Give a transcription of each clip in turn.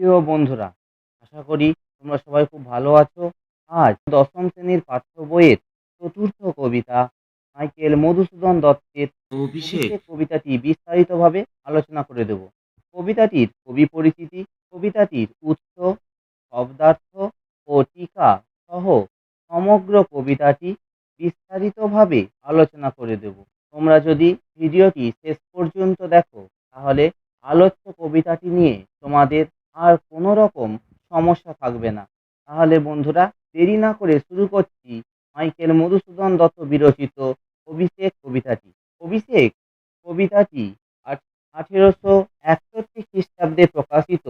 প্রিয় বন্ধুরা আশা করি তোমরা সবাই খুব ভালো আছো। আজ দশম শ্রেণির পাঠ্য বইয়ের চতুর্থ কবিতা মাইকেল মধুসূদন দত্তের অভিষেক। কবিতাটি বিস্তারিতভাবে আলোচনা করে দেব। কবিতাটির কবি পরিচিতি কবিতাটির উৎস শব্দার্থ ও টিকা সহ সমগ্র কবিতাটি বিস্তারিতভাবে আলোচনা করে দেব। তোমরা যদি ভিডিওটি শেষ পর্যন্ত দেখো তাহলে আলোচ্য কবিতাটি নিয়ে তোমাদের আর কোনো রকম সমস্যা থাকবে না। তাহলে বন্ধুরা, দেরি না করে শুরু করছি মাইকেল মধুসূদন দত্ত বিরচিত অভিষেক কবিতাটি। অভিষেক কবিতাটি আঠেরোশো একষট্টি খ্রিস্টাব্দে প্রকাশিত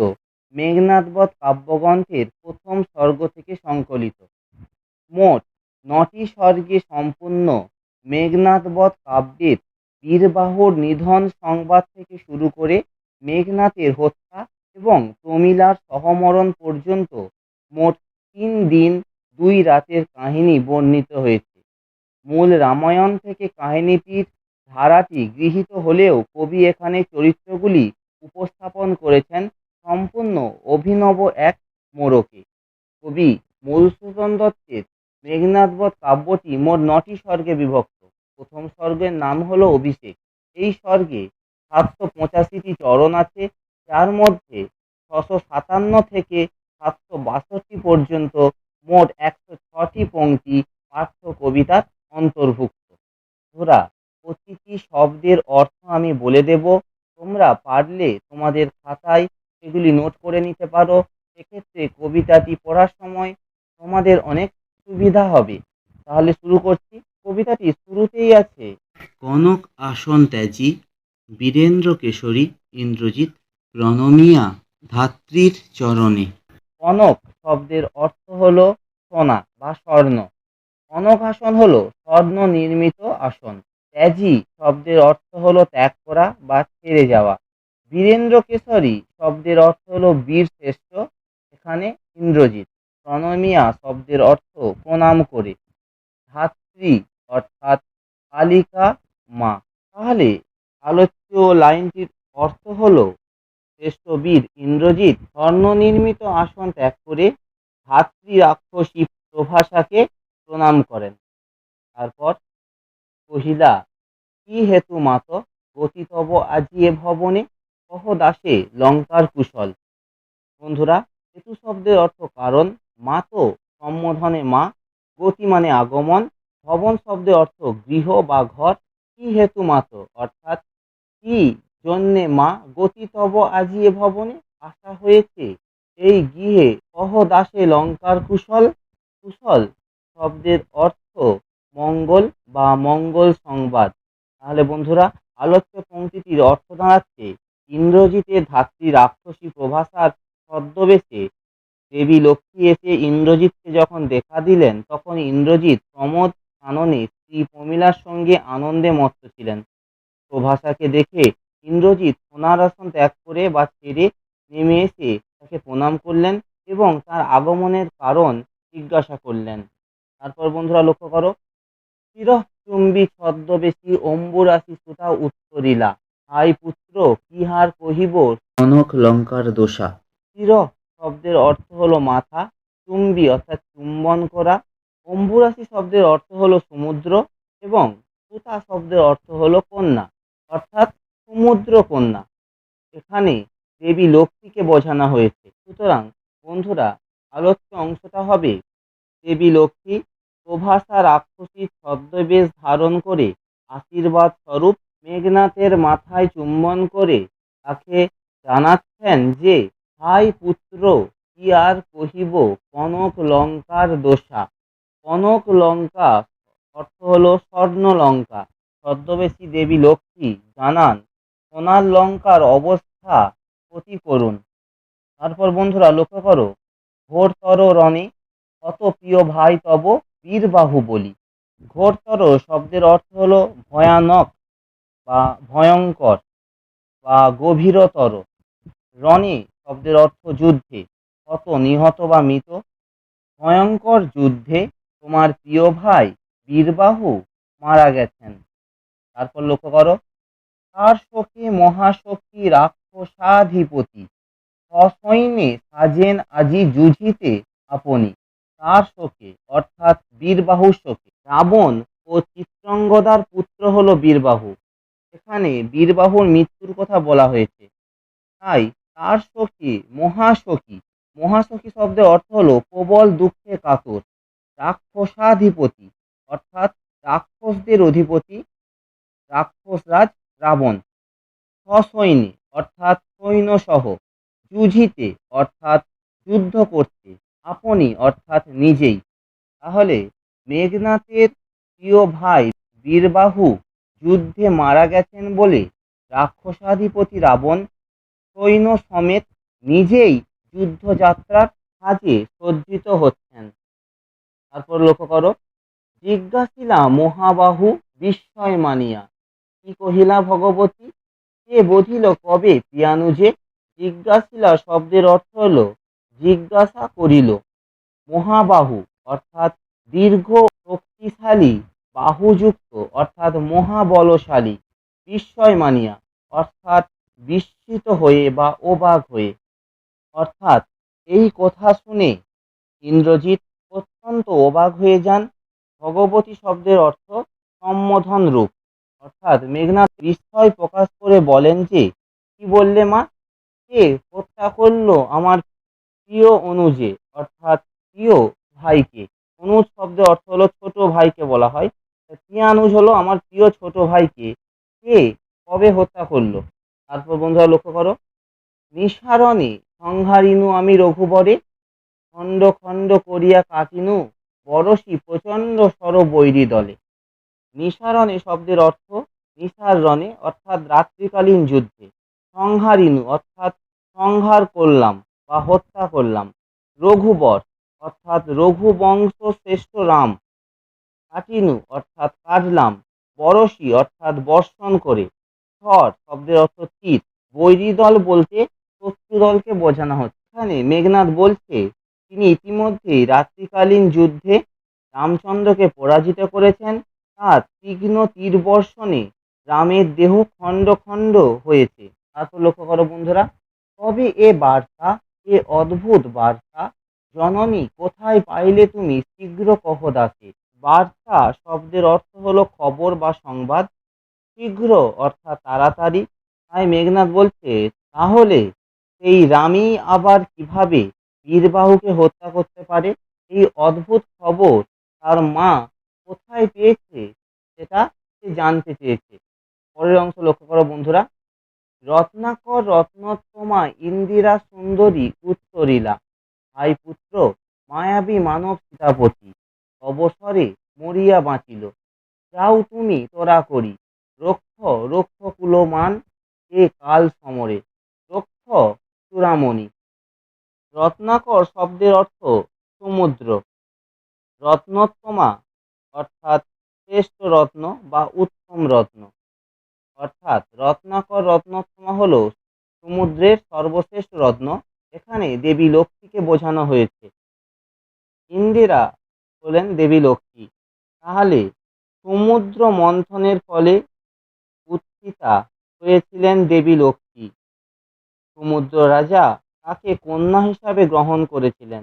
মেঘনাথবধ কাব্যগ্রন্থের প্রথম স্বর্গ থেকে সংকলিত। মোট নটি স্বর্গে সম্পূর্ণ মেঘনাথবধ কাব্যের বীরবাহুর নিধন সংবাদ থেকে শুরু করে মেঘনাথের হত্যা এবং প্রমীলার সহমরণ পর্যন্ত মোট তিন দিন দুই রাতের কাহিনী বর্ণিত হয়েছে। মূল রামায়ণ থেকে কাহিনীটির ধারাটি গৃহীত হলেও কবি এখানে চরিত্রগুলি উপস্থাপন করেছেন সম্পূর্ণ অভিনব এক মোড়কে। কবি মধুসূদন দত্তের মেঘনাথবধ কাব্যটি মোট নটি স্বর্গে বিভক্ত। প্রথম স্বর্গের নাম হলো অভিষেক। এই স্বর্গে সাতশো পঁচাশিটি চরণ আছে যার মধ্যে ছশো সাতান্ন থেকে সাতশো বাষট্টি পর্যন্ত মোট একশো ছটি পংক্তি পাঠ্য কবিতার অন্তর্ভুক্ত। ধরা প্রতিটি শব্দের অর্থ আমি বলে দেব। তোমরা পারলে তোমাদের খাতায় সেগুলি নোট করে নিতে পারো। সেক্ষেত্রে কবিতাটি পড়ার সময় তোমাদের অনেক সুবিধা হবে। তাহলে শুরু করছি। কবিতাটি শুরুতেই আছে, কনক আসন ত্যাজি, বীরেন্দ্র কেশরী, ইন্দ্রজিৎ প্রণমিয়া ধাত্রীর চরণে। কনক শব্দের অর্থ হলো সোনা বা স্বর্ণ। কনক আসন হল স্বর্ণ নির্মিত আসন। ত্যাজি শব্দের অর্থ হল ত্যাগ করা বা ছেড়ে যাওয়া। বীরেন্দ্র কেশরী শব্দের অর্থ হলো বীর শ্রেষ্ঠ, এখানে ইন্দ্রজিৎ। প্রণমিয়া শব্দের অর্থ প্রণাম করে। ধাত্রী অর্থাৎ কালিকা মা। তাহলে আলোচ্য লাইনটির অর্থ হলো শ্রেষ্ঠ বীর ইন্দ্রজিৎ স্বর্ণ নির্মিত আসন ত্যাগ করে ধাত্রী রাক্ষসী প্রভাষাকে প্রণাম করেন। তারপর কহিলা, কি হেতু মাত? গতিতব আজিয়ে ভবনে কহ দাসে লঙ্কার কুশল। বন্ধুরা, হেতু শব্দের অর্থ কারণ, মাত সম্বোধনে মা গতি মানে আগমন, ভবন শব্দের অর্থ গৃহ বা ঘর। কি হেতু মাত? অর্থাৎ কি জন্যে মা গতিতব আজিয়ে ভবনে আসা হয়েছে। এই গৃহে কহ দাসে লঙ্কার কুশল কুশল শব্দের অর্থ মঙ্গল বা মঙ্গল সংবাদ। তাহলে বন্ধুরা, আলোচ্য পংক্তিটির অর্থ দাঁড়াচ্ছে ইন্দ্রজিতের ধাত্রী রাক্ষসী প্রভাষার ছদ্মবেশে। দেবী লক্ষ্মী এসে ইন্দ্রজিৎকে যখন দেখা দিলেন, তখন ইন্দ্রজিৎ প্রমোদ কাননে স্ত্রী প্রমীলার সঙ্গে আনন্দে মত্ত ছিলেন। প্রভাষাকে দেখে ইন্দ্রজিৎ সোনার আসন ত্যাগ করে বা ছেড়ে নেমে এসে তাকে প্রণাম করলেন এবং তার আগমনের কারণ জিজ্ঞাসা করলেন। তারপর বন্ধুরা লক্ষ্য করো, চিরচুম্বী ছদ্মবেশী অম্বুরাশি সুতা উত্তরিলা হাই পুত্র কি হার কহিব, কনক লঙ্কার দোষা চির শব্দের অর্থ হলো মাথা, চুম্বী অর্থাৎ চুম্বন করা। অম্বুরাশি শব্দের অর্থ হলো সমুদ্র এবং সুতা শব্দের অর্থ হলো কন্যা। অর্থাৎ সমুদ্র কন্যা এখানে দেবী লক্ষ্মীকে বোঝানো হয়েছে। সুতরাং বন্ধুরা, আলোচ্য অংশটা হবে, দেবী লক্ষ্মী প্রভাষা রাক্ষসী ছদ্মবেশ ধারণ করে আশীর্বাদ স্বরূপ মেঘনাথের মাথায় চুম্বন করে তাকে জানাচ্ছেন যে, হাই পুত্র, কি আর কহিব কনক লঙ্কার দোষা? কনক লঙ্কা অর্থ হলো স্বর্ণ লঙ্কা ছদ্মবেশী দেবী লক্ষ্মী জানান সোনার লঙ্কার অবস্থা ক্ষতি করুন তারপর বন্ধুরা, লক্ষ্য করো ঘোরতর রণে কত প্রিয় ভাই তব বীরবাহু বলি। ঘোরতর শব্দের অর্থ হলো ভয়ানক বা ভয়ঙ্কর বা গভীরতর। রণে শব্দের অর্থ যুদ্ধে, কত নিহত বা মৃত। ভয়ঙ্কর যুদ্ধে তোমার প্রিয় ভাই বীরবাহু মারা গেছেন। তারপর লক্ষ্য করো তার সখী মহাসখী রাক্ষসাধিপতি। সসৈন্যে সাজেন আজি যুঝিতে আপনি। তার শোকে অর্থাৎ বীরবাহুর শোকে রাবণ ও চিত্রঙ্গদার পুত্র হলো বীরবাহু। এখানে বীরবাহুর মৃত্যুর কথা বলা হয়েছে। তাই তার শোকে মহাশোকী মহাশোকী শব্দের অর্থ হলো প্রবল দুঃখে কাতর, রাক্ষসাধিপতি, অর্থাৎ রাক্ষসদের অধিপতি, রাক্ষসরাজ রাবণ। সসৈন্যে, অর্থাৎ সৈন্যসহ, যুঝিতে, অর্থাৎ যুদ্ধ করতে। আপনি, অর্থাৎ নিজেই। তাহলে মেঘনাথের প্রিয় ভাই বীরবাহু যুদ্ধে মারা গেছেন বলে রাক্ষসাধিপতি রাবণ সৈন্য সমেত নিজেই যুদ্ধযাত্রার কাজে সজ্জিত হচ্ছেন। তারপর লক্ষ্য করো, জিজ্ঞাসিলা মহাবাহু বিস্ময় মানিয়া কহিলা, ভগবতী, কে বধিল কবে? পিয়ানুজে জিজ্ঞাসিলা, শব্দের অর্থ হলো জিজ্ঞাসা করিল। মহাবাহু, অর্থাৎ দীর্ঘ শক্তিশালী বাহুযুক্ত, অর্থাৎ মহাবলশালী, বিস্ময় মানিয়া, অর্থাৎ বিস্মিত হয়ে বা অবাক হয়ে। অর্থাৎ এই কথা শুনে ইন্দ্রজিৎ অত্যন্ত অবাক হয়ে যান। ভগবতী শব্দের অর্থ সম্বোধন রূপ অর্থাৎ মেঘনাথ বিস্ময় প্রকাশ করে বলেন যে, কি বললে মা? কে হত্যা করল আমার প্রিয় অনুজে? অর্থাৎ প্রিয় ভাইকে। অনুজ শব্দের অর্থ হলো ছোট ভাইকে বলা হয়। প্রিয়ানুজ হলো আমার প্রিয় ছোট ভাইকে। কে কবে হত্যা করল? তারপর বন্ধুরা লক্ষ্য করো। নিঃসারণে সংহারিনু আমি রঘুবরে, খণ্ড খণ্ড করিয়া কাটিনু বরশি প্রচণ্ড সর বৈরী দলে। নিসারণে শব্দের অর্থ নিসার রণে অর্থাৎ রাত্রিকালীন যুদ্ধে। সংহারিনু অর্থাৎ সংহার করলাম বা হত্যা করলাম। রঘুবর, অর্থাৎ রঘুবংশ শ্রেষ্ঠ রাম। কাটিনু, অর্থাৎ কাটলাম। বরশি অর্থাৎ বর্ষণ করে। স্বর শব্দের অর্থ তীর। বৈরী দল বলতে শত্রু দলকে বোঝানো হচ্ছে। এখানে মেঘনাথ বলছে, তিনি ইতিমধ্যেই রাত্রিকালীন যুদ্ধে রামচন্দ্রকে পরাজিত করেছেন। তার তীক্ষ্ণ তীর বর্ষণে রামের দেহ খণ্ড খণ্ড হয়েছে। তা তো লক্ষ্য করো বন্ধুরা। তবে এ বার্তা, এ অদ্ভুত বার্তা, জননী কোথায় পাইলে তুমি শীঘ্র কহ দাসে বার্তা শব্দের অর্থ হলো খবর বা সংবাদ। শীঘ্র অর্থাৎ তাড়াতাড়ি। তাই মেঘনাথ বলছে, তাহলে এই রামই আবার কীভাবে বীরবাহুকে হত্যা করতে পারে? এই অদ্ভুত খবর তার মা কোথায় পেয়েছে সেটা সে জানতে চেয়েছে। পরের অংশ লক্ষ্য করো বন্ধুরা। রত্নাকর রত্নোত্তমা ইন্দিরা সুন্দরী উত্তরিলা ভাই পুত্র, মায়াবী মানব সীতাপতি। অবসরে মরিয়া বাঁচিল। যাও তুমি তোরা করি। রক্ষ রক্ষ কুলমান এ কাল সমরে। রক্ষ চূড়ামণি। রত্নাকর শব্দের অর্থ সমুদ্র। রত্নোত্তমা অর্থাৎ শ্রেষ্ঠ রত্ন বা উত্তম রত্ন। অর্থাৎ রত্নাকর রত্নোত্তমা হল সমুদ্রের সর্বশ্রেষ্ঠ রত্ন। এখানে দেবী লক্ষ্মীকে বোঝানো হয়েছে। ইন্দিরা হলেন দেবী লক্ষ্মী। তাহলে সমুদ্র মন্থনের ফলে উত্থিতা হয়েছিলেন দেবী লক্ষ্মী। সমুদ্র রাজা তাকে কন্যা হিসাবে গ্রহণ করেছিলেন।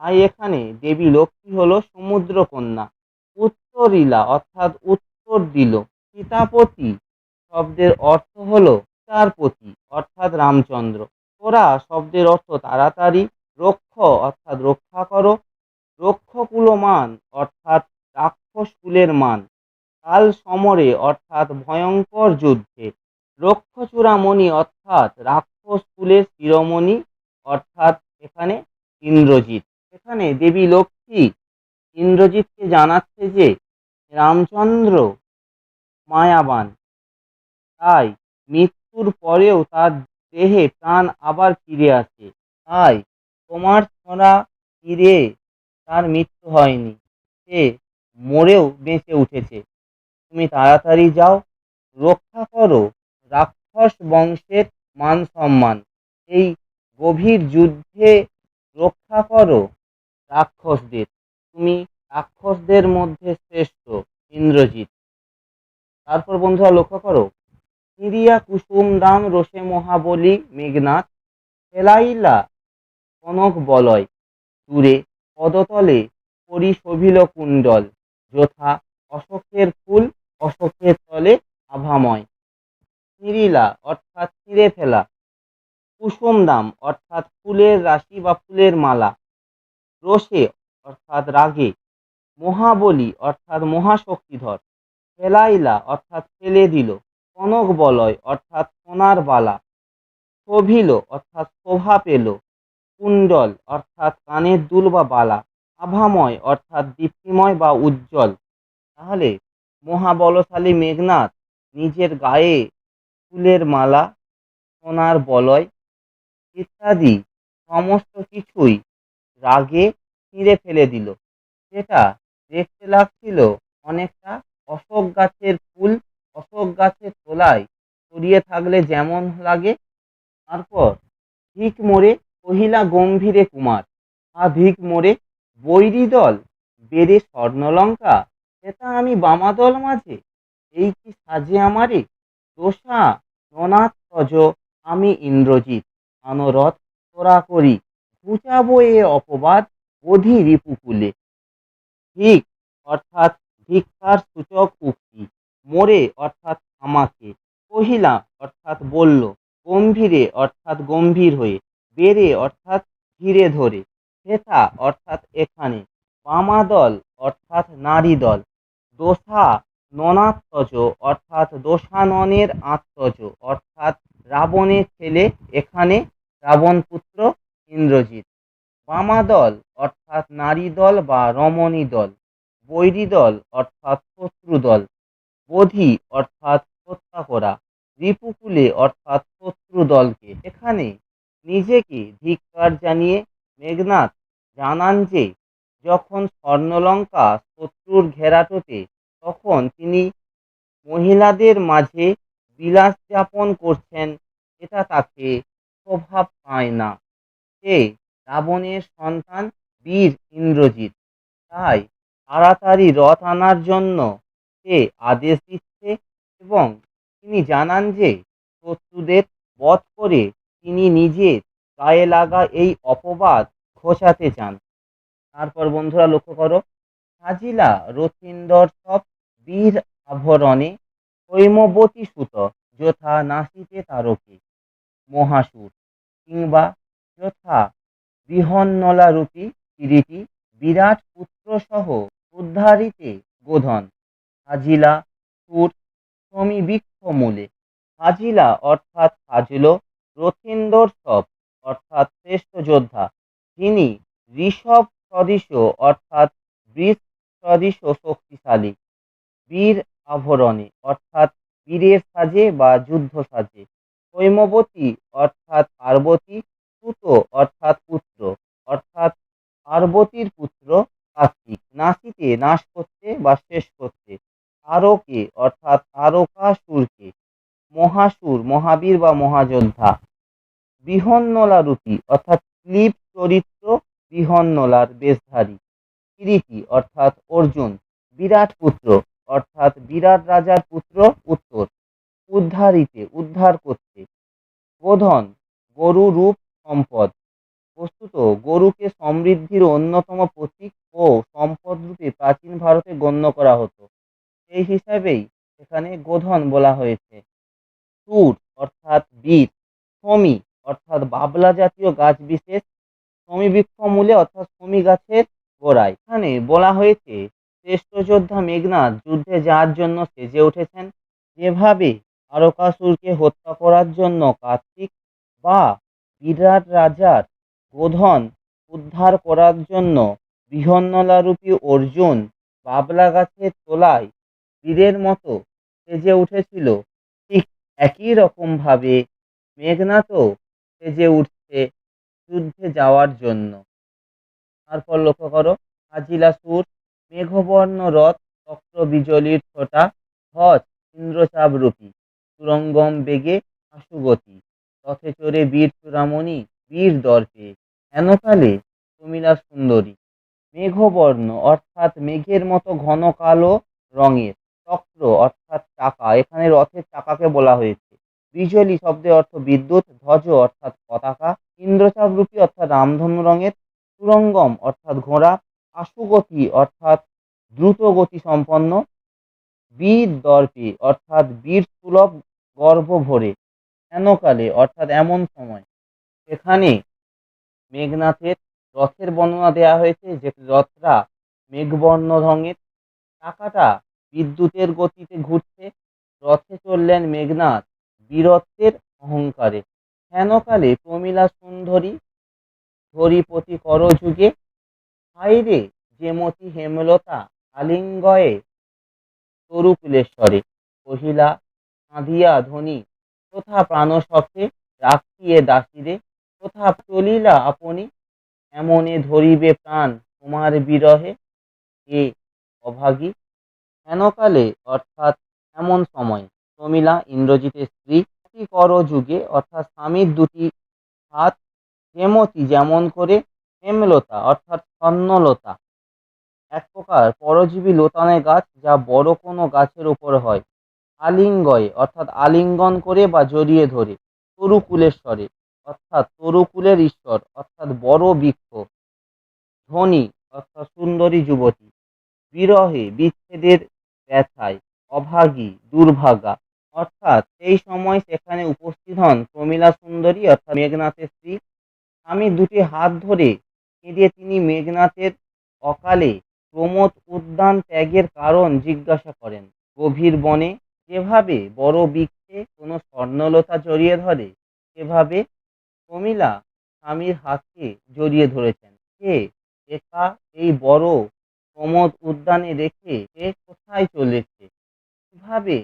তাই এখানে দেবী লক্ষ্মী হলো সমুদ্র কন্যা। উত্তরিলা, অর্থাৎ উত্তর দিল। সীতাপতি শব্দের অর্থ হলো সীতারপতি অর্থাৎ রামচন্দ্র। তোরা শব্দের অর্থ তাড়াতাড়ি, রক্ষ, অর্থাৎ রক্ষা করো। রক্ষকুলমান, অর্থাৎ রাক্ষস কুলের মান। কাল সমরে, অর্থাৎ ভয়ঙ্কর যুদ্ধে। রক্ষচূড়ামণি, অর্থাৎ রাক্ষস কুলের শিরোমণি, অর্থাৎ এখানে ইন্দ্রজিৎ। এখানে দেবী লক্ষ্মী ইন্দ্রজিৎকে জানাচ্ছে যে রামচন্দ্র মায়াবান। তাই মৃত্যুর পরেও তার দেহে প্রাণ আবার ফিরে আসে। তাই তোমার ছড়া তীরে তার মৃত্যু হয়নি। সে মরেও বেঁচে উঠেছে। তুমি তাড়াতাড়ি যাও, রক্ষা করো রাক্ষস বংশের মান সম্মান। এই গভীর যুদ্ধে রক্ষা করো রাক্ষসদের। তুমি রাক্ষসদের মধ্যে শ্রেষ্ঠ, ইন্দ্রজিৎ। তারপর বন্ধুরা লক্ষ্য করো সিরিয়া কুসুম, দাম রোষে মহাবলী, মেঘনাথ খেলাইলা কনক, বলয় দূরে পদতলে পরিশোভিল কুণ্ডল, যথা, অশোকের ফুল, অশোকের তলে, আভাময়। ছিঁড়িলা অর্থাৎ ছিঁড়ে ফেলা। কুসুম, দাম, অর্থাৎ ফুলের রাশি বা ফুলের মালা। রোষে অর্থাৎ রাগে। মহাবলী অর্থাৎ মহাশক্তিধর। ফেলাইলা অর্থাৎ ফেলে দিল। কনক বলয় অর্থাৎ সোনার বালা। শোভিল অর্থাৎ শোভা পেল। কুণ্ডল অর্থাৎ কানের দুল বা বালা। আভাময় অর্থাৎ দীপ্তিময় বা উজ্জ্বল। তাহলে মহাবলশালী মেঘনাথ নিজের গায়ে ফুলের মালা, সোনার বলয় ইত্যাদি সমস্ত কিছুই রাগে ছিঁড়ে ফেলে দিল। যেটা দেখতে লাগছিল অনেকটা অশোক গাছের ফুল, অশোক গাছের তলায় ছড়িয়ে থাকলে যেমন লাগে। তারপর ভিক মোড়ে কহিলা গম্ভীরে কুমার, আ ভিক মোড়ে বৈরী দল বেড়ে স্বর্ণলঙ্কা, সেটা আমি বামাদল মাঝে, এই কি সাজে আমারে? দোষা ননাথ তজ, আমি ইন্দ্রজিৎ, আনরথ তোরা করি, ঘুচাবো এ অপবাদ, অধি রিপুকুলে ঠিক অর্থাৎ ভিক্ষার সূচক উক্তি। মোরে, অর্থাৎ আমাকে। কহিলা, অর্থাৎ বলল, গম্ভীরে, অর্থাৎ গম্ভীর হয়ে। বেড়ে, অর্থাৎ ধীরে ধরে। হেথা অর্থাৎ এখানে। বামাদল, অর্থাৎ নারী দল দোষা ননাত্মজ অর্থাৎ দোষাননের আত্মজ অর্থাৎ রাবণের ছেলে, এখানে রাবণ পুত্র ইন্দ্রজিৎ। বামাদল অর্থাৎ নারী দল বা রমণী দল বৈরী দল অর্থাৎ শত্রু দল বোধি অর্থাৎ হত্যা করা রিপুকুলে অর্থাৎ শত্রু দলকে এখানে নিজেকে ধিক্কার জানিয়ে মেঘনাথ জানান যে, যখন স্বর্ণলঙ্কা শত্রুর ঘেরাটোতে, তখন তিনি মহিলাদের মাঝে বিলাস যাপন করছেন, এটা তাকে প্রভাব পায় না। সে রাবণের সন্তান বীর ইন্দ্রজিৎ। তাই তাড়াতাড়ি রথ আনার জন্য সে আদেশ দিচ্ছে এবং তিনি জানান যে শত্রুদের বধ করে তিনি নিজের গায়ে লাগা এই অপবাদ ঘোষাতে চান। তারপর বন্ধুরা লক্ষ্য করো, সাজিলা রথিন্দর সব বীর আভরণে হৈমবতী সুত যথা নাসিতে তারকে মহাসুর কিংবা যথা বৃহন্নলা রূপী কিরীটি বিরাট পুত্র সহ উদ্ধারিতে গোধন হাজিলা সুর সমীবৃক্ষ মূলে। হাজিলা অর্থাৎ হাজিল রথীন্দর সব, অর্থাৎ শ্রেষ্ঠ যোদ্ধা। যিনি ঋষভ সদৃশ অর্থাৎ বৃষ সদৃশ শক্তিশালী। বীর আভরণে, অর্থাৎ বীরের সাজে বা যুদ্ধ সাজে। হৈমবতী অর্থাৎ পার্বতী, সুত, অর্থাৎ অর্থাৎ পার্বতীর পুত্র কার্তিক। নাসিতে নাশ করতে বা শেষ করতে তারকে, অর্থাৎ তারকাসুরকে, মহাসুর, মহাবীর বা মহাযোদ্ধা বৃহন্নলা রূপী অর্থাৎ ক্লিপ চরিত্র বৃহন্নলার বেশধারী কিরীটি অর্থাৎ অর্জুন, বিরাট পুত্র, অর্থাৎ বিরাট রাজার পুত্র উত্তর, উদ্ধারিতে, উদ্ধার করতে। গোধন গরু রূপ সম্পদ। বস্তুত গরুকে সমৃদ্ধির অন্যতম প্রতীক ও সম্পদ রূপে প্রাচীন ভারতে গণ্য করা হতো। সেই হিসাবেই এখানে গোধন বলা হয়েছে। সুর অর্থাৎ বীর সমী অর্থাৎ বাবলা জাতীয় গাছ বিশেষ সমীবৃক্ষ মূলে অর্থাৎ সমী গাছের গোড়ায়। এখানে বলা হয়েছে, শ্রেষ্ঠ যোদ্ধা মেঘনাথ যুদ্ধে যাওয়ার জন্য সেজে উঠেছেন, যেভাবে তারকাসুরকে হত্যা করার জন্য কার্তিক বা বিরাট রাজার গোধন উদ্ধার করার জন্য বৃহন্নলারূপী অর্জুন বাবলা গাছের তলায় বীরের মতো সেজে উঠেছিল। ঠিক একই রকমভাবে মেঘনাথও সেজে উঠছে যুদ্ধে যাওয়ার জন্য। তারপর লক্ষ্য করো হাজিলা সুর মেঘবর্ণ রথ চক্র বিজলির ছোটা হজ ইন্দ্রচাপ রূপী, সুরঙ্গম বেগে আশুগতি, রথে চড়ে বীর চূড়ামণি বীর দর্পে হেনকালে সুমিলা সুন্দরী। মেঘবর্ণ, অর্থাৎ মেঘের মতো ঘন কালো রঙের। চক্র, অর্থাৎ চাকা। এখানে রথের চাকাকে বলা হয়েছে। বিজলি শব্দের অর্থ বিদ্যুৎ, ধ্বজ, অর্থাৎ পতাকা। ইন্দ্রচাপ রূপী, অর্থাৎ রামধনু রঙের। সুরঙ্গম, অর্থাৎ ঘোড়া। আশুগতি, অর্থাৎ দ্রুত গতি সম্পন্ন। বীর দর্পে অর্থাৎ বীর সুলভ গর্ভ ভরে হেনকালে অর্থাৎ এমন সময়। সেখানে মেঘনাথের রথের বর্ণনা দেওয়া হয়েছে যে রথটা মেঘবর্ণ রঙের। চাকাটা বিদ্যুতের গতিতে ঘুরছে, রথে চললেন মেঘনাথ বীরত্বের অহংকারে। হেনকালে প্রমীলা সুন্দরী ধরিপতি করযুগে হাইরে যেমতি হেমলতা আলিঙ্গয়ে তরুকুলেশ্বরে, কহিলা, কাঁদিয়া ধ্বনি তথা প্রাণশখে রাখিয়ে দাসিরে তথা চলিলা আপনি এমনে ধরিবে প্রাণ তোমার বিরহে? এ অভাগী হেনকালে অর্থাৎ এমন সময় প্রমীলা ইন্দ্রজিতের স্ত্রী কর যুগে অর্থাৎ স্বামীর দুটি হাত যেমতি যেমন করে হেমলতা অর্থাৎ স্বর্ণলতা। এক প্রকার পরজীবী লোতানে গাছ যা বড় কোনো গাছের উপর হয়, আলিঙ্গয়ে অর্থাৎ আলিঙ্গন করে বা জড়িয়ে ধরে তরুকুলেশ্বরে অর্থাৎ তরুকুলের ঈশ্বর, অর্থাৎ বড় বৃক্ষ, ধনী, অর্থাৎ সুন্দরী যুবতী, বিরহে, বিচ্ছেদের ব্যথায়, অভাগী, দুর্ভাগা, অর্থাৎ সেই সময় সেখানে উপস্থিত হন প্রমীলা সুন্দরী, অর্থাৎ মেঘনাথের স্ত্রী। স্বামীর দুটি হাত ধরে কেঁদে তিনি মেঘনাথের অকালে প্রমোদ উদ্যান ত্যাগের কারণ জিজ্ঞাসা করেন। গভীর বনে যেভাবে বড় বৃক্ষে কোনো স্বর্ণলতা জড়িয়ে ধরে, সেভাবে প্রমীলা স্বামীর হাতকে জড়িয়ে ধরেছেন। সে একা এই বড় প্রমোদ উদ্যানে রেখে সে কোথায় চলেছে? কীভাবে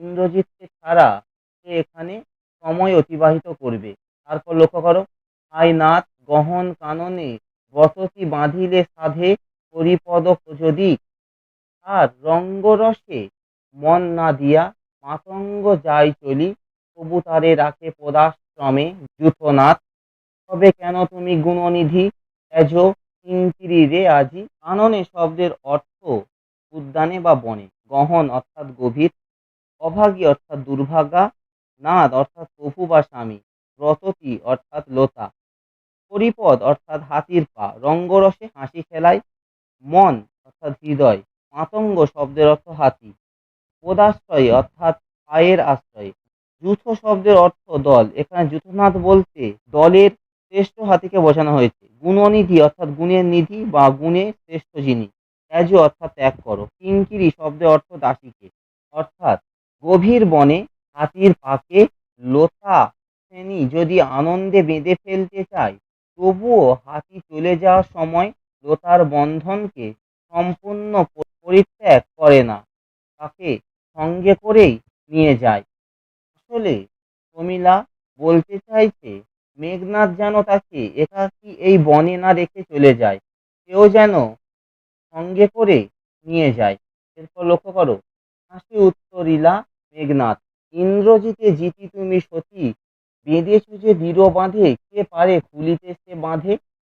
ইন্দ্রজিৎকে ছাড়া সে এখানে সময় অতিবাহিত করবে? তারপর লক্ষ্য করো হাই নাথ গহন কাননে বসতি বাঁধিলে সাধে হরিপদ যদি আর রঙ্গরসে মন না দিয়া মাতঙ্গ যাই চলি, তবু তারে রাখে পদাশ্রমে যুথনাথ তবে কেন তুমি গুণনিধি এজ কিঙ্কিরি রে আজি কাননে শব্দের অর্থ উদ্যানে বা বনে? গহন অর্থাৎ গভীর, অভাগী অর্থাৎ দুর্ভাগা, নাদ অর্থাৎ প্রভু বা স্বামী, রততী অর্থাৎ লতা হরিপদ অর্থাৎ হাতির পা, রঙ্গরসে হাসি খেলায়, মন অর্থাৎ হৃদয় মাতঙ্গ শব্দের অর্থ হাতি, পদাশ্রয় অর্থাৎ পায়ের আশ্রয় যূথ শব্দের অর্থ দল। এখানে যূথনাথ বলতে দলের শ্রেষ্ঠ হাতিকে বোঝানো হয়েছে। গুণনিধি অর্থাৎ গুণের নিধি বা গুণে শ্রেষ্ঠ যিনি। ত্যাজ অর্থাৎ ত্যাগ করো। কিঙ্কিরি শব্দের অর্থ দাসীকে। অর্থাৎ গভীর বনে হাতির পাকে লোথা শ্রেণি যদি আনন্দে বেঁধে ফেলতে চায়, তবুও হাতি চলে যাওয়ার সময় লোতার বন্ধনকে সম্পূর্ণ পরিত্যাগ করে না। তাকে সঙ্গে করেই নিয়ে যায়। আসলে প্রমীলা বলতে চাইছে মেঘনাথ যেন তাকে একাকী এই বনে না রেখে চলে যায় কেউ যেন সঙ্গে করে নিয়ে যায়। এরপর লক্ষ্য করো, হাসি উত্তরিলা মেঘনাথ ইন্দ্রজিতে জিতি তুমি সতী, বেঁধেছ যে দৃঢ় বাঁধে, কে পারে খুলিতে সে বাঁধে?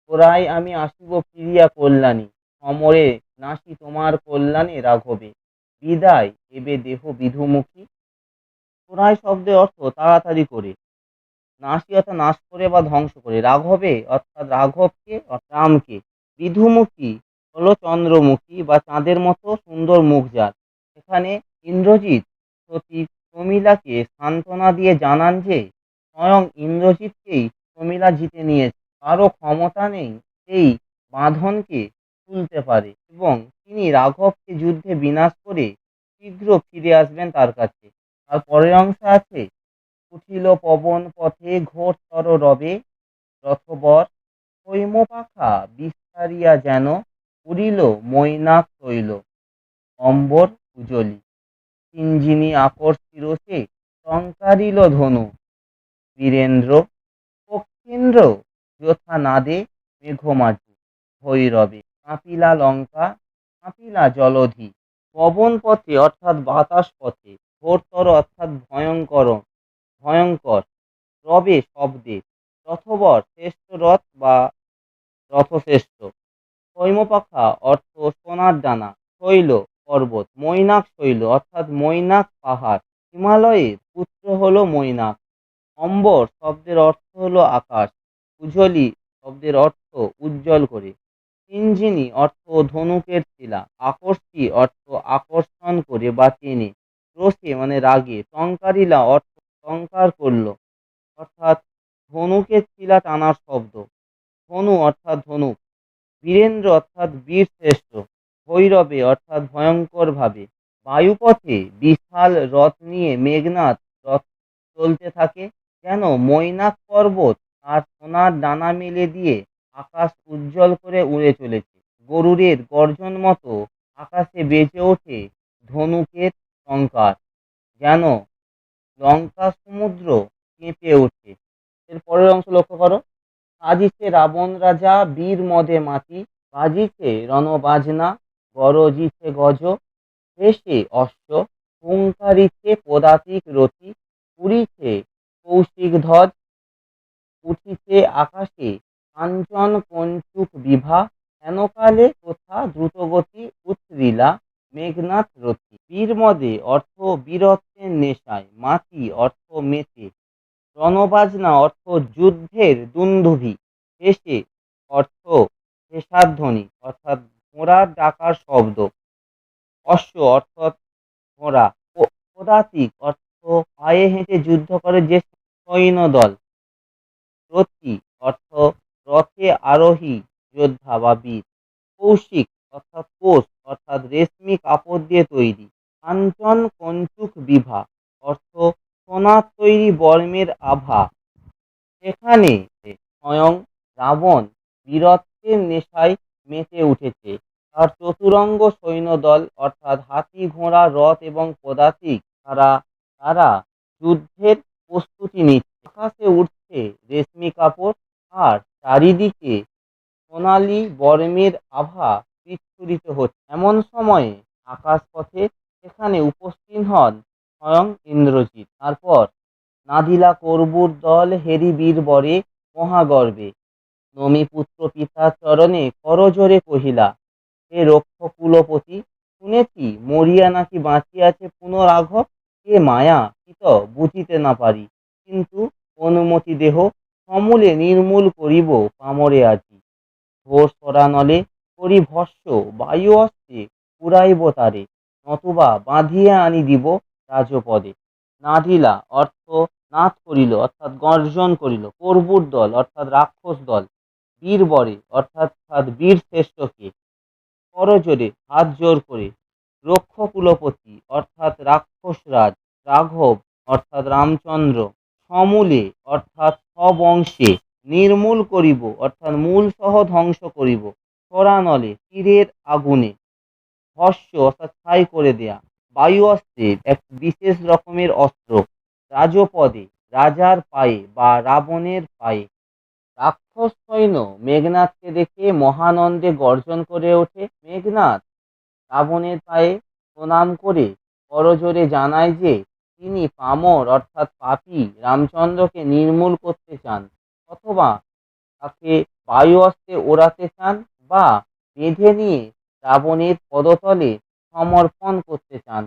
তোরাই আমি আসিব ফিরিয়া কল্যাণী, অমরে নাসি তোমার কল্যাণে রাঘবে। বিদায়, এবে দেহ বিধুমুখী। তোরাই শব্দের অর্থ তাড়াতাড়ি করে। নাসি অর্থাৎ নাশ করে বা ধ্বংস করে। রাঘবে অর্থাৎ রাঘবকে রামকে বিধুমুখী, হলো চন্দ্রমুখী বা চাঁদের মতো সুন্দর মুখ যার। এখানে ইন্দ্রজিৎ সতী প্রমীলাকে সান্ত্বনা দিয়ে জানান যে, স্বয়ং ইন্দ্রজিৎকেই প্রমীলা জিতে নিয়েছে। কারও ক্ষমতা নেই এই বাঁধনকে তুলতে পারে এবং তিনি রাঘবকে যুদ্ধে বিনাশ করে শীঘ্র ফিরে আসবেন তার কাছে। আর পরের অংশে আছে উঠিল পবন পথে ঘোরতর রবে, রথবর হৈম পাখা বিস্তারিয়া যেন উড়িল, মৈনাক তৈল, অম্বর উজলি। কিঞ্জিনী আকর্ষির সে টঙ্কারিল ধনু। বীরেন্দ্র পক্ষেন্দ্র যথা নাদে মেঘমাজু ভৈরবে। কাঁপিলা লঙ্কা, কাঁপিলা জলধি, পবন পথে অর্থাৎ বাতাস পথে ঘোরতর অর্থাৎ ভয়ঙ্কর ভয়ঙ্কর, রবে শব্দে। রথবর শ্রেষ্ঠ রথ বা রথশ্রেষ্ঠ। হৈমপাখা অর্থ সোনার ডানা, শৈল, পর্বত, মৈনাক শৈল অর্থাৎ মৈনাক পাহাড়। হিমালয়ের পুত্র হল মৈনাক। অম্বর শব্দের অর্থ হলো আকাশ। উজ্জ্বলী শব্দের অর্থ উজ্জ্বল করে। ইঞ্জিনি অর্থ ধনুকের শিলা। আকর্ষী অর্থ আকর্ষণ করে বা টেনে রোষে মানে রাগে। টঙ্কারিলা অর্থ টঙ্কার করল। অর্থাৎ ধনুকের শিলা টানার শব্দ। ধনু অর্থাৎ ধনুক। বীরেন্দ্র অর্থাৎ বীর শ্রেষ্ঠ। ভৈরবে অর্থাৎ ভয়ঙ্কর ভাবে বায়ুপথে বিশাল রথ নিয়ে মেঘনাথ রথ চলতে থাকে। যেন মৈনাক পর্বত আর সোনার ডানা মেলে দিয়ে আকাশ উজ্জ্বল করে উড়ে চলেছে। গরুরের গর্জন মতো আকাশে বেজে ওঠে ধনুকের টঙ্কার যেন লঙ্কা সমুদ্র কেঁপে ওঠে। এর পরের অংশ লক্ষ্য করো। সাজিছে রাবণ রাজা, বীর মদে মাতি বাজিছে রণবাজনা, গরজিছে গজ। হেসে অশ্ব, হুঙ্কারিছে পদাতিক রথি উড়িছে কৌশিক ধ্বজ। উঠিছে আকাশে কাঞ্চন কঞ্চুক বিভা। হেনকালে কোথা দ্রুতগতি উৎরিলা মেঘনাথ রথি বীর মদে অর্থ বীরত্বের নেশায় মাতি অর্থ মেতে। রণবাজনা অর্থ যুদ্ধের দুন্দুভি। হেসে অর্থ হেসাধ্বনি অর্থাৎ ঘোড়ার ডাকার শব্দ। অশ্ব অর্থাৎ ঘোড়া। পদাতিক অর্থ পায়ে হেঁটে যুদ্ধ করে যে সৈন্য দল রথী অর্থ রথে আরোহী যোদ্ধা বা বীর। কৌশিক অর্থাৎ কোষ। অর্থাৎ রেশমি কাপড় দিয়ে তৈরি। কাঞ্চন কঞ্চুক বিভা, অর্থ সোনার তৈরি বর্মের আভা। সেখানে স্বয়ং রাবণ বীরত্বের নেশায় মেতে উঠেছে, তার চতুরঙ্গ সৈন্যদল, অর্থাৎ হাতি, ঘোড়া, রথ এবং পদাতিক, তারা তারা যুদ্ধের প্রস্তুতি নিচ্ছে। আকাশে উঠছে রেশমি কাপড়, আর চারিদিকে সোনালি বর্মের আভা। বিচ্ছুরিত হচ্ছে। এমন সময়ে আকাশপথে সেখানে উপস্থিত হন স্বয়ং ইন্দ্রজিৎ। তারপর নাদিলা করবুর দল হেরি বীর বরে মহাগর্বে, নমিপুত্র পিতার চরণে করজোরে কহিলা, হে রক্ষ কুলপতি শুনেছি মরিয়া নাকি বাঁচিয়াছে পুনরাঘব? কে মায়া কিত বুঝিতে না পারি। কিন্তু অনুমতি দেহ সমূলে নির্মূল করিব পামরে আজি। ঘোর সরানলে করি ভস্য বায়ু অস্ত্রে পুরাইব তারে, নতুবা বাঁধিয়া আনি দিব রাজপদে। নাদিলা অর্থ নাচ করিল, অর্থাৎ গর্জন করিল, করবুর দল, অর্থাৎ রাক্ষস দল, বীর বরে, অর্থাৎ বীর শ্রেষ্ঠকে। করজোরে হাত জোর করে রক্ষ কুলপতি অর্থাৎ রাক্ষস রাজ, রাঘব, অর্থাৎ রামচন্দ্র, সমূলে, অর্থাৎ সবংশে, নির্মূল করিব, অর্থাৎ মূল সহ ধ্বংস করিব। সরানলে তীরের আগুনে ভস্য অর্থাৎ ছাই করে দেয়া। বায়ু অস্ত্রের এক বিশেষ রকমের অস্ত্র রাজপদে রাজার পায়ে বা রাবণের পায়ে। রাক্ষস সৈন্য মেঘনাথকে দেখে মহানন্দে গর্জন করে ওঠে। মেঘনাথ রাবণের পায়ে প্রণাম করে করজোরে জানায় যে, তিনি পামর অর্থাৎ পাপী রামচন্দ্রকে নির্মূল করতে চান। অথবা তাকে বায়ু অস্ত্রে ওড়াতে চান। বা বেঁধে নিয়ে রাবণের পদতলে সমর্পণ করতে চান।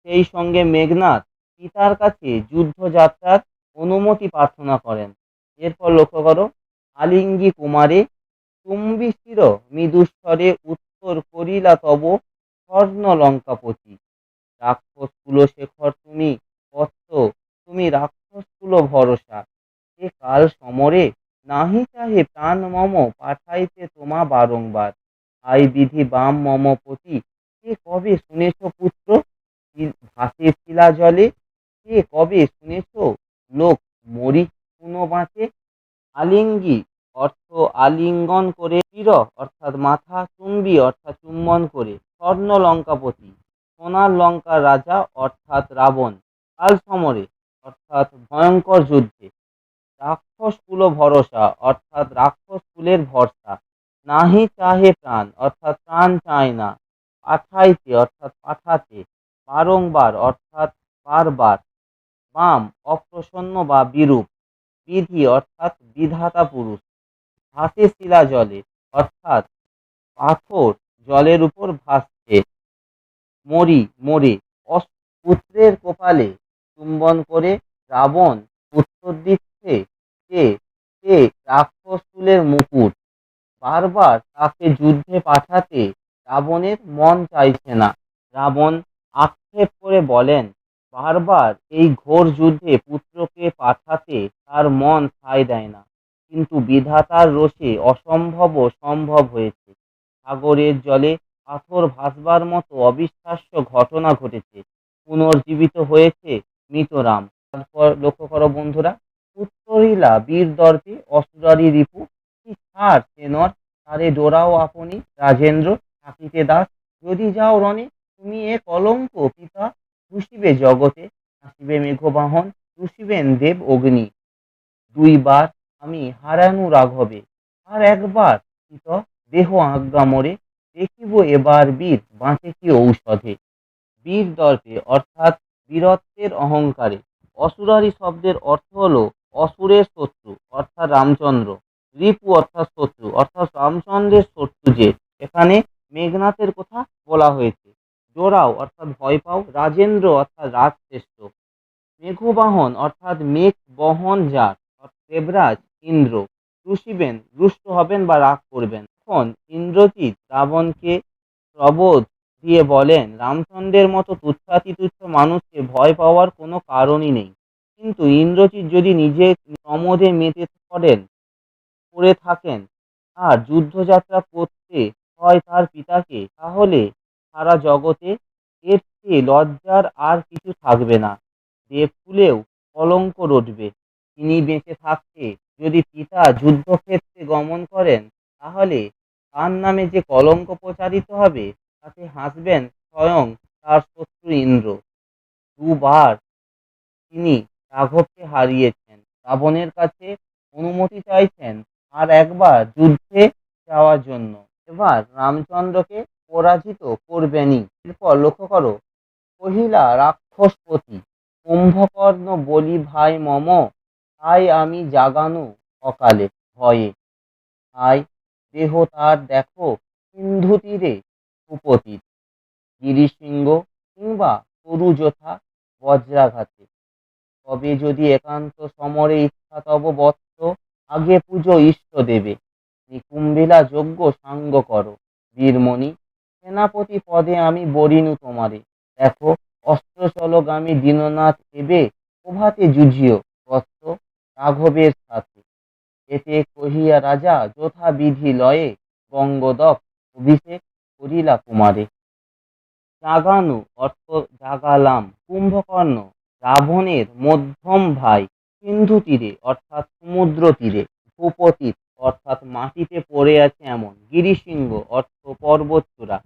সেই সঙ্গে মেঘনাথ পিতার কাছে যুদ্ধযাত্রার অনুমতি প্রার্থনা করেন। এরপর লক্ষ্য করো, আলিঙ্গি কুমারে চুম্বিশির মৃদুস্বরে উত্তর করিলা তব স্বর্ণ লঙ্কাপতি রাক্ষস কুলশেখর তুমি বৎস তুমি রাক্ষস কুল ভরসা এ কাল সমরে নাহি চাহে প্রাণ মম পাঠাইতে তোমা বারংবার। আই বিধি বাম মম পতি, কে কবে শুনেছ পুত্র? ভাসে শিলা জলে, কে কবে শুনেছ? লোক মরি শুনো বাঁচে। আলিঙ্গি অর্থ আলিঙ্গন করে চির, অর্থাৎ মাথা চুম্বি, অর্থাৎ চুম্বন করে। স্বর্ণ লঙ্কাপতি সোনার লঙ্কার রাজা, অর্থাৎ রাবণ। কাল সমরে অর্থাৎ ভয়ঙ্কর যুদ্ধে। রাক্ষস কুল ভরসা, অর্থাৎ রাক্ষস কুলের ভরসা। নাহি চাহে প্রাণ, অর্থাৎ প্রাণ চায় না। পাঠাইতে, অর্থাৎ পাঠাতে, বারংবার, অর্থাৎ বারবার। বাম, অপ্রসন্ন বা বিরূপ। বিধি, অর্থাৎ বিধাতা পুরুষ। ভাসে শিলা জলে, অর্থাৎ পাথর জলের উপর ভাসছে। মরি, মরে পুত্রের কপালে চুম্বন করে রাবণ উত্তর দিচ্ছে। যে সে রাক্ষসকুলের মুকুট। বারবার তাকে যুদ্ধে পাঠাতে রাবণের মন চাইছে না। রাবণ আক্ষেপ করে বলেন, বারবার এই ঘোর যুদ্ধে পুত্রকে পাঠাতে তার মন সায় দেয় না। কিন্তু বিধাতার রোষে অসম্ভব সম্ভব হয়েছে। সাগরের জলে পাথর ভাসবার মতো অবিশ্বাস্য ঘটনা ঘটেছে। পুনর্জীবিত হয়েছে মৃতরাম তারপর লক্ষ্য করো বন্ধুরা উত্তরিলা বীর দর্পে অসুরারি রিপু, কি ছাড় সে নর তারে ডোরাও আপনি, রাজেন্দ্র থাকিতে দাস, যদি যাও রণে, তুমি এ কলঙ্ক পিতা রুষিবে জগতে হাসিবে মেঘবাহন রুষিবেন দেব অগ্নি। দুইবার আমি হারানু রাঘবে, আর একবার পিত, দেহ আজ্ঞা মরে, দেখিব এবার বীর, বাঁচে কি ঔষধে। বীর দর্পে অর্থাৎ বীরত্বের অহংকারে, অসুরারি শব্দের অর্থ হলো অসুরের শত্রু, অর্থাৎ রামচন্দ্র। রিপু অর্থাৎ শত্রু, অর্থাৎ রামচন্দ্রের শত্রু যে, এখানে মেঘনাথের কথা বলা হয়েছে। জোড়াও, অর্থাৎ ভয় পাও রাজেন্দ্র, অর্থাৎ রাজশ্রেষ্ঠ। মেঘবাহন, অর্থাৎ মেঘ বহন যার দেবরাজ, ইন্দ্র। রুষিবেন রুষ্ট হবেন বা রাগ করবেন। তখন ইন্দ্রজিৎ রাবণকে প্রবোধ দিয়ে বলেন, রামচন্দ্রের মতো তুচ্ছাতি তুচ্ছ মানুষকে ভয় পাওয়ার কোনো কারণই নেই। কিন্তু ইন্দ্রজিৎ যদি নিজে প্রমোদে মেতে পড়েন করে থাকেন আর যুদ্ধযাত্রা করতে হয় তার পিতাকে, তাহলে সারা জগতে এর চেয়ে লজ্জার আর কিছু থাকবে না। দেবকুলেও কলঙ্ক রটবে। তিনি বেঁচে থাকতে যদি পিতা যুদ্ধক্ষেত্রে গমন করেন, তাহলে তার নামে যে কলঙ্ক প্রচারিত হবে, তাতে হাসবেন স্বয়ং তার শত্রু ইন্দ্র। দুবার তিনি রাঘবকে হারিয়েছেন। রাবণের কাছে অনুমতি চাইছেন আর একবার যুদ্ধে যাওয়ার জন্য। এবার রামচন্দ্রকে পরাজিত করবেনই। এরপর লক্ষ্য করো কহিলা রাক্ষসপতি, কুম্ভকর্ণ বলি, ভাই মম, তাই আমি জাগানো অকালে ভয়ে। তাই দেহ তার দেখো সিন্ধু তীরে উপতীত গিরিশৃঙ্গ কিংবা তরুযথা বজ্রাঘাতে। তবে যদি একান্ত সমরে ইচ্ছা তব বৎস আগে পুজো ইষ্ট দেবে। নিকুম্বিলা যজ্ঞ সাঙ্গ করো। বীরমণি, সেনাপতি পদে আমি বরিনু তোমারে। দেখো অস্ত্র চলগামী দীননাথ এবে প্রভাতে যুঝিও বৎস রাঘবের সাথে। এতে কহিয়া রাজা যথা বিধি লয়ে বঙ্গদক অভিষেক করিলা কুমারে। জাগানু অর্থ জাগালাম, কুম্ভকর্ণ রাবণের মধ্যম ভাই সিন্ধু তীরে অর্থাৎ সমুদ্র তীরে ভূপতিত, অর্থাৎ মাটিতে পড়ে আছে এমন গিরিসিংহ অর্থ পর্বতচূড়া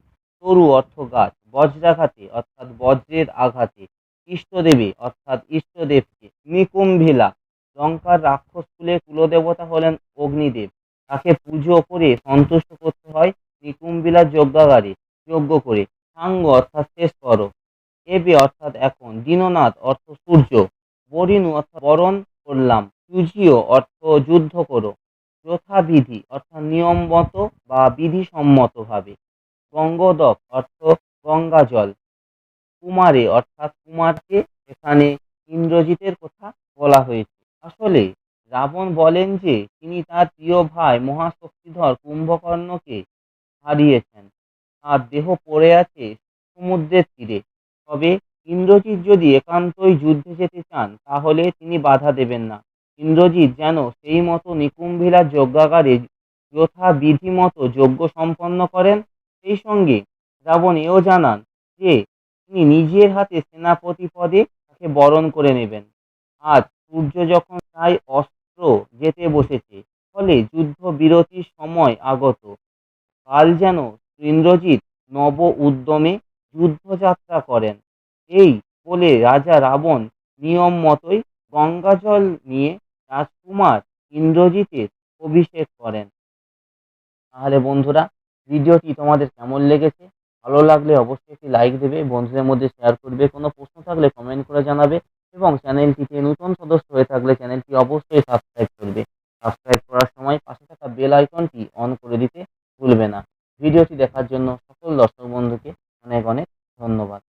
তরু অর্থ গাছ বজ্রাঘাতে, অর্থাৎ বজ্রের আঘাতে, ইষ্টদেবী, অর্থাৎ ইষ্টদেবকে, নিকুম্ভিলা, লঙ্কার রাক্ষসকুলের কুলদেবতা হলেন অগ্নিদেব। তাকে পুজো করে সন্তুষ্ট করতে হয় নিকুম্বিলা যজ্ঞাগারে, যজ্ঞ করে, সাঙ্গ অর্থাৎ শেষ করো এবে অর্থাৎ এখন দীননাথ অর্থ সূর্য, বরিণু অর্থাৎ বরণ করলাম যুঝিও অর্থ যুদ্ধ করো, যথাবিধি অর্থাৎ নিয়মমত বা বিধিসম্মতভাবে, গঙ্গোদক অর্থ গঙ্গা জল, কুমারে অর্থাৎ কুমারকে এখানে ইন্দ্রজিতের কথা বলা হয়েছে। আসলে রাবণ বলেন যে, তিনি তার প্রিয় ভাই মহাশক্তিধর কুম্ভকর্ণকে হারিয়েছেন। তার দেহ পড়ে আছে সমুদ্রের তীরে। তবে ইন্দ্রজিৎ যদি একান্তই যুদ্ধে যেতে চান, তাহলে তিনি বাধা দেবেন না। ইন্দ্রজিৎ যেন সেই মতো নিকুম্ভিলা যজ্ঞাগারে যথা বিধি মতো যজ্ঞ সম্পন্ন করেন, সেই সঙ্গে রাবণ এও জানান যে, তিনি নিজের হাতে সেনাপতি পদে তাকে বরণ করে নেবেন। আজ সূর্য যখন প্রায় অস্ত্র যেতে বসেছে, ফলে যুদ্ধ বিরতির সময় আগত। কাল যেন ইন্দ্রজিৎ নব উদ্যমে যুদ্ধযাত্রা করেন। এই বলে রাজা রাবণ নিয়ম মতোই গঙ্গাজল নিয়ে রাজকুমার ইন্দ্রজিতের অভিষেক করেন। তাহলে বন্ধুরা, ভিডিওটি তোমাদের কেমন লেগেছে? ভালো লাগলে অবশ্যই একটি লাইক দেবে, বন্ধুদের মধ্যে শেয়ার করবে, কোনো প্রশ্ন থাকলে কমেন্ট করে জানাবে এবং চ্যানেলটিতে নতুন সদস্য হয়ে থাকলে চ্যানেলটি অবশ্যই সাবস্ক্রাইব করবে। সাবস্ক্রাইব করার সময় পাশে থাকা বেল আইকনটি অন করে দিতে ভুলবে না। ভিডিওটি দেখার জন্য সকল দর্শক বন্ধুকে অনেক অনেক ধন্যবাদ।